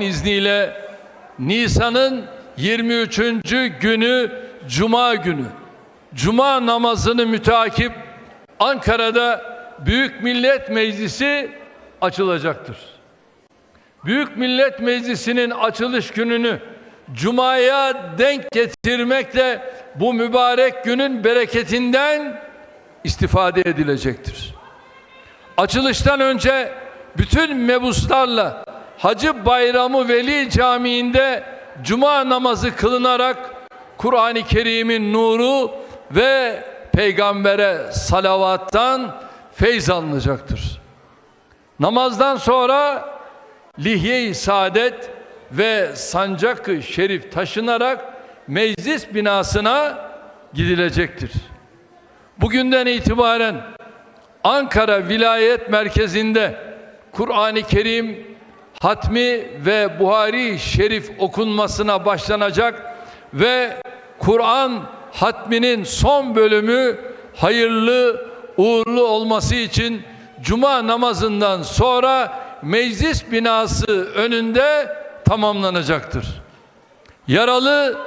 izniyle Nisan'ın 23. günü Cuma günü Cuma namazını mütakip Ankara'da Büyük Millet Meclisi açılacaktır. Büyük Millet Meclisi'nin açılış gününü Cuma'ya denk getirmekle bu mübarek günün bereketinden istifade edilecektir. Açılıştan önce bütün mebuslarla Hacı Bayramı Veli Camii'nde cuma namazı kılınarak Kur'an-ı Kerim'in nuru ve peygambere salavattan feyz alınacaktır. Namazdan sonra Lihye-i Saadet ve Sancak-ı Şerif taşınarak meclis binasına gidilecektir. Bugünden itibaren Ankara Vilayet Merkezi'nde Kur'an-ı Kerim hatmi ve Buhari Şerif okunmasına başlanacak ve Kur'an hatminin son bölümü hayırlı uğurlu olması için cuma namazından sonra meclis binası önünde tamamlanacaktır. Yaralı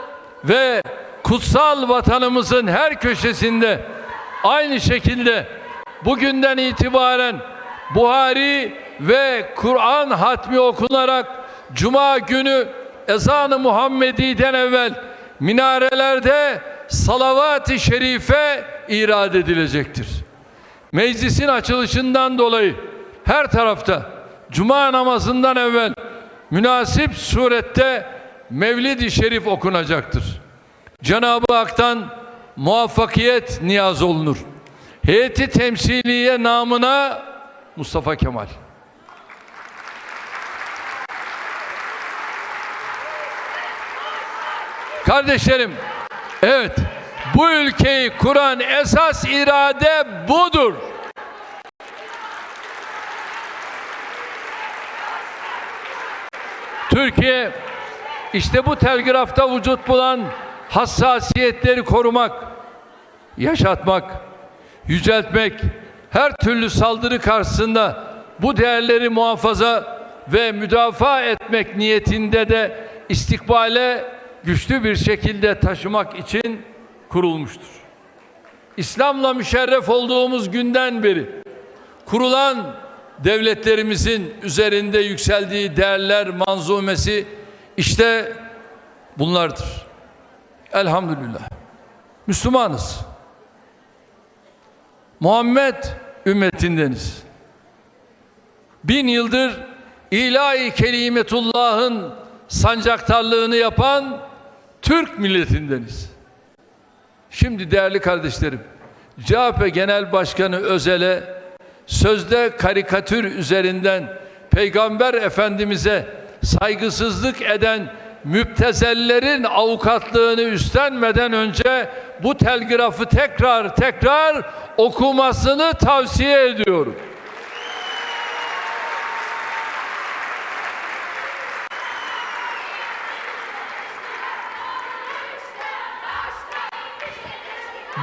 ve kutsal vatanımızın her köşesinde aynı şekilde bugünden itibaren Buhari ve Kur'an hatmi okunarak Cuma günü ezanı Muhammedi'den evvel minarelerde salavat-ı şerife irad edilecektir. Meclisin açılışından dolayı her tarafta Cuma namazından evvel münasip surette Mevlid-i Şerif okunacaktır. Cenab-ı Hak'tan muvaffakiyet niyaz olunur. Heyeti temsiliye namına Mustafa Kemal. Kardeşlerim, evet bu ülkeyi kuran esas irade budur. Türkiye işte bu telgrafta vücut bulan hassasiyetleri korumak, yaşatmak, yüceltmek, her türlü saldırı karşısında bu değerleri muhafaza ve müdafaa etmek niyetinde de istikbale güçlü bir şekilde taşımak için kurulmuştur. İslam'la müşerref olduğumuz günden beri kurulan devletlerimizin üzerinde yükseldiği değerler manzumesi işte bunlardır. Elhamdülillah. Müslümanız. Muhammed ümmetindeniz. Bin yıldır ilahi kelimetullah'ın sancaktarlığını yapan Türk milletindeniz. Şimdi değerli kardeşlerim, CHP Genel Başkanı Özel'e sözde karikatür üzerinden Peygamber Efendimiz'e saygısızlık eden müptezellerin avukatlığını üstlenmeden önce bu telgrafı tekrar tekrar okumasını tavsiye ediyorum.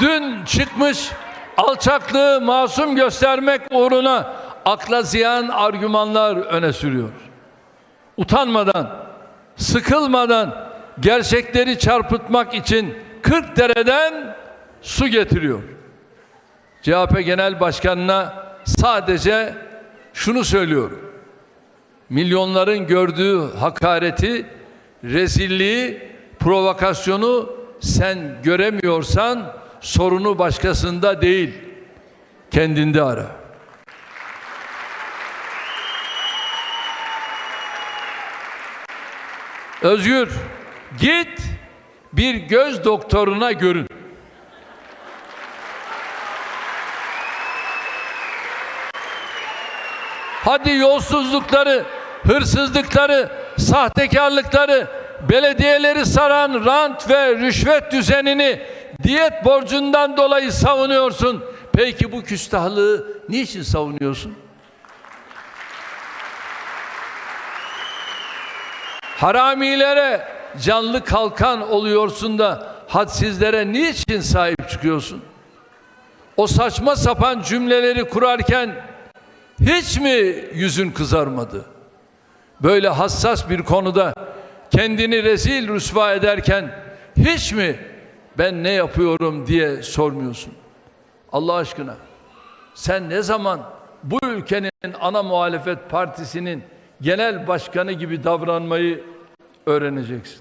Dün çıkmış alçaklığı masum göstermek uğruna akla ziyan argümanlar öne sürüyor. Utanmadan, sıkılmadan gerçekleri çarpıtmak için 40 dereden su getiriyor. CHP Genel Başkanı'na sadece şunu söylüyorum. Milyonların gördüğü hakareti, rezilliği, provokasyonu sen göremiyorsan sorunu başkasında değil, kendinde ara. Özgür, git bir göz doktoruna görün. Hadi yolsuzlukları, hırsızlıkları, sahtekarlıkları, belediyeleri saran rant ve rüşvet düzenini diyet borcundan dolayı savunuyorsun. Peki bu küstahlığı niçin savunuyorsun? Haramilere canlı kalkan oluyorsun da hadsizlere niçin sahip çıkıyorsun? O saçma sapan cümleleri kurarken hiç mi yüzün kızarmadı? böyle hassas bir konuda kendini rezil rüsva ederken hiç mi ben ne yapıyorum diye sormuyorsun? Allah aşkına sen ne zaman bu ülkenin ana muhalefet partisinin genel başkanı gibi davranmayı öğreneceksin?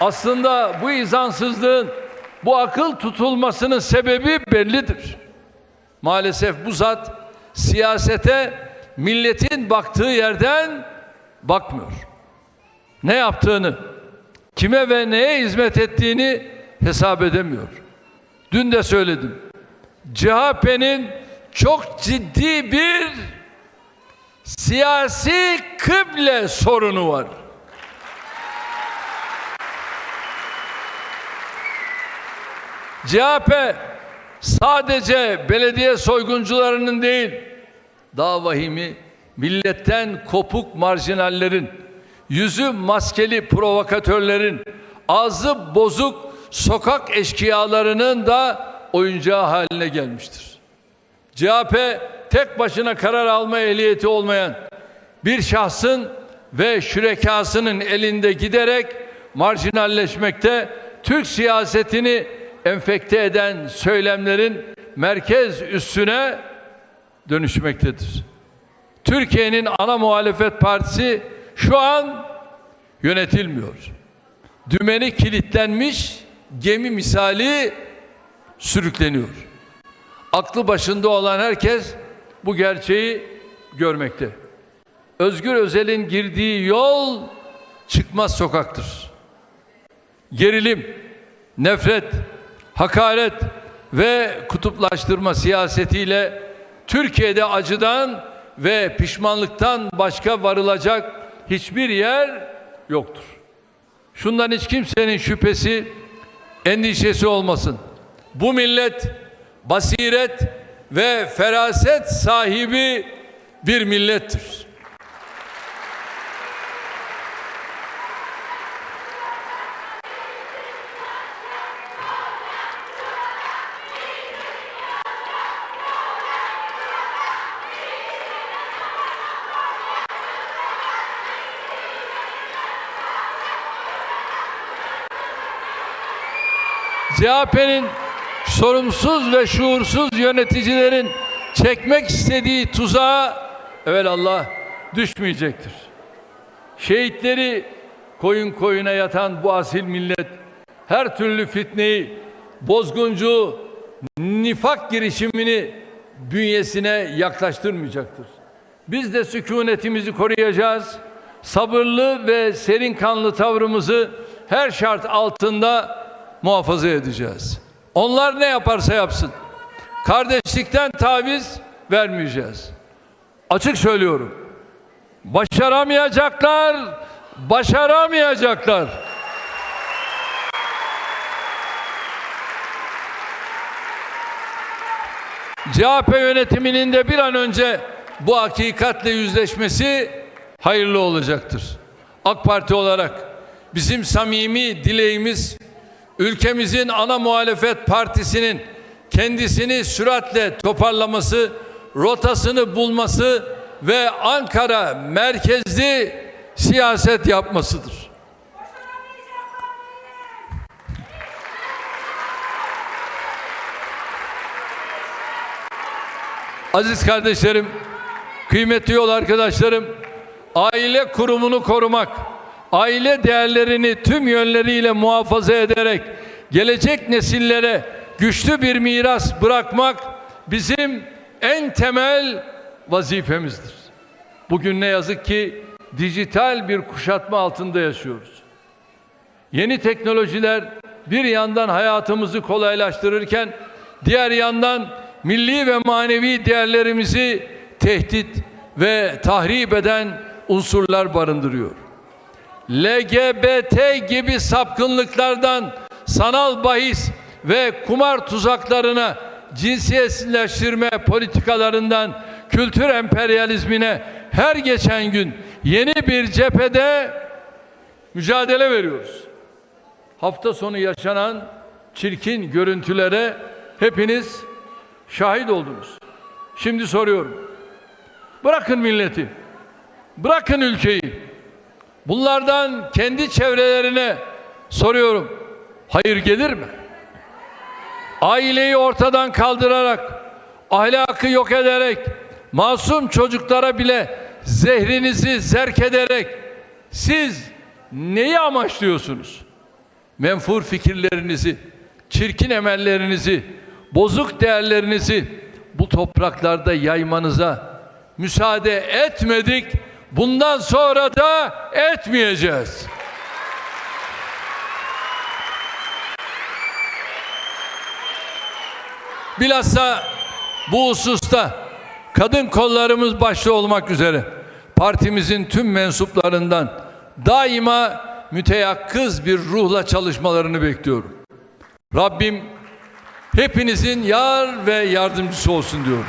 Aslında bu izansızlığın, bu akıl tutulmasının sebebi bellidir. Maalesef bu zat siyasete milletin baktığı yerden bakmıyor. Ne yaptığını, kime ve neye hizmet ettiğini hesap edemiyor. Dün de söyledim. CHP'nin çok ciddi bir siyasi kıble sorunu var. CHP sadece belediye soyguncularının değil, daha vahimi milletten kopuk marjinallerin, yüzü maskeli provokatörlerin, ağzı bozuk sokak eşkıyalarının da oyuncağı haline gelmiştir. CHP tek başına karar alma ehliyeti olmayan bir şahsın ve şürekasının elinde giderek marjinalleşmekte, Türk siyasetini enfekte eden söylemlerin merkez üssüne dönüşmektedir. Türkiye'nin ana muhalefet partisi şu an yönetilmiyor. Dümeni kilitlenmiş gemi misali sürükleniyor. Aklı başında olan herkes bu gerçeği görmekte. Özgür Özel'in girdiği yol çıkmaz sokaktır. Gerilim, nefret, hakaret ve kutuplaştırma siyasetiyle Türkiye'de acıdan ve pişmanlıktan başka varılacak hiçbir yer yoktur. Şundan hiç kimsenin şüphesi, endişesi olmasın. Bu millet basiret ve feraset sahibi bir millettir. CHP'nin sorumsuz ve şuursuz yöneticilerin çekmek istediği tuzağa evet Allah düşmeyecektir. Şehitleri koyun koyuna yatan bu asil millet her türlü fitneyi, bozguncu, nifak girişimini bünyesine yaklaştırmayacaktır. Biz de sükunetimizi koruyacağız. Sabırlı ve serin kanlı tavrımızı her şart altında muhafaza edeceğiz. Onlar ne yaparsa yapsın. Kardeşlikten taviz vermeyeceğiz. Açık söylüyorum. Başaramayacaklar, başaramayacaklar. CHP yönetiminin de bir an önce bu hakikatle yüzleşmesi hayırlı olacaktır. AK Parti olarak bizim samimi dileğimiz ülkemizin ana muhalefet partisinin kendisini süratle toparlaması, rotasını bulması ve Ankara merkezli siyaset yapmasıdır. Aziz kardeşlerim, kıymetli yol arkadaşlarım, aile kurumunu korumak, aile değerlerini tüm yönleriyle muhafaza ederek gelecek nesillere güçlü bir miras bırakmak bizim en temel vazifemizdir. Bugün ne yazık ki dijital bir kuşatma altında yaşıyoruz. Yeni teknolojiler bir yandan hayatımızı kolaylaştırırken diğer yandan milli ve manevi değerlerimizi tehdit ve tahrip eden unsurlar barındırıyor. LGBT gibi sapkınlıklardan sanal bahis ve kumar tuzaklarına, cinsiyetsizleştirme politikalarından kültür emperyalizmine her geçen gün yeni bir cephede mücadele veriyoruz. Hafta sonu yaşanan çirkin görüntülere hepiniz şahit oldunuz. Şimdi soruyorum. Bırakın milleti. Bırakın ülkeyi. Bunlardan kendi çevrelerine soruyorum. Hayır gelir mi? Aileyi ortadan kaldırarak, ahlakı yok ederek, masum çocuklara bile zehrinizi zerk ederek siz neyi amaçlıyorsunuz? Menfur fikirlerinizi, çirkin emellerinizi, bozuk değerlerinizi bu topraklarda yaymanıza müsaade etmedik. Bundan sonra da etmeyeceğiz. Bilhassa bu hususta kadın kollarımız başta olmak üzere partimizin tüm mensuplarından daima müteyakkız bir ruhla çalışmalarını bekliyorum. Rabbim hepinizin yar ve yardımcısı olsun diyorum.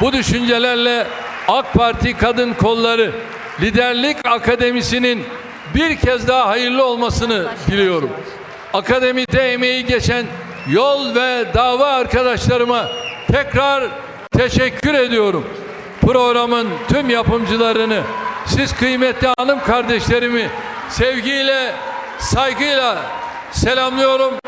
Bu düşüncelerle AK Parti Kadın Kolları Liderlik Akademisi'nin bir kez daha hayırlı olmasını diliyorum. Akademide emeği geçen yol ve dava arkadaşlarıma tekrar teşekkür ediyorum. Programın tüm yapımcılarını, siz kıymetli hanım kardeşlerimi sevgiyle, saygıyla selamlıyorum.